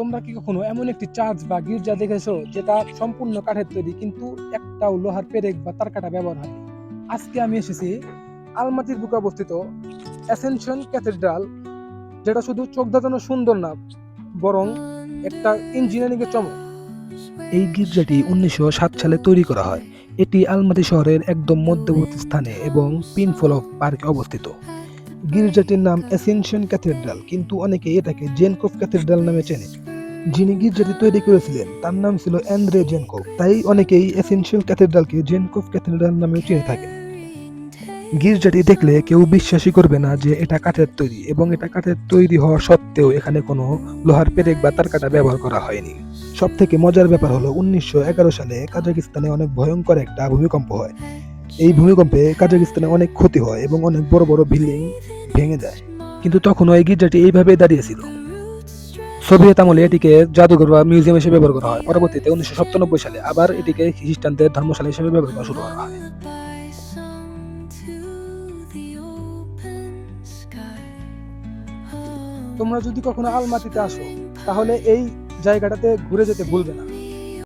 তোমরা কি কখনো এমন একটি চার্চ বা গির্জা দেখেছ যেটা সম্পূর্ণ কাঠের তৈরি কিন্তু একটাও লোহার পেরেক বা তারকাটা ব্যবহার হয় আজকে আমি এসেছি আলমাটির বুকে অবস্থিত অ্যাসেনশন ক্যাথেড্রাল, যেটা শুধু চোখ ধাঁধানো সুন্দর না, বরং একটা ইঞ্জিনিয়ারিং এর চমক। এই গির্জাটি উনিশশো সাত সালে তৈরি করা হয়। এটি আলমাটি শহরের একদম মধ্যবর্তী স্থানে এবং পিনফল অফ পার্কে অবস্থিত। গির্জাটির নাম অ্যাসেনশন ক্যাথেড্রাল, কিন্তু অনেকে এটাকে জেনকোফ ক্যাথেড্রাল নামে চেনে। যিনি গির্জাটি তৈরি করেছিলেন, তার নাম ছিল অ্যান্দ্রে জেনকোভ। তাই অনেকেই অ্যাসেনশিয়াল ক্যাথেড্রালকে জেনকোভ ক্যাথেড্রাল নামে চিনে থাকে গির্জাটি দেখলে কেউ বিশ্বাসই করবে না যে এটা কাঠের তৈরি, এবং এটা কাঠের তৈরি হওয়া সত্ত্বেও এখানে কোনো লোহার পেরেক বা তারকাটা ব্যবহার করা হয়নি। সব থেকে মজার ব্যাপার হলো, উনিশশো এগারো সালে কাজাকিস্তানে অনেক ভয়ঙ্কর একটা ভূমিকম্প হয়। এই ভূমিকম্পে কাজাকিস্তানে অনেক ক্ষতি হয় এবং অনেক বড় বড় বিল্ডিং ভেঙে যায়। কিন্তু তখনও এই গির্জাটি এইভাবেই দাঁড়িয়েছিল সোভিয়েত আমলে এটিকে জাদুঘর বা মিউজিয়াম হিসেবে ব্যবহার করা হয়। পরবর্তীতে উনিশশো সাতানব্বই সালে আবার এটিকে খ্রিস্টানদের ধর্মশালা হিসেবে ব্যবহার করা শুরু করা হয়। তোমরা যদি কখনো আলমাটিতে আসো, তাহলে এই জায়গাটাতে ঘুরে যেতে ভুলবে না।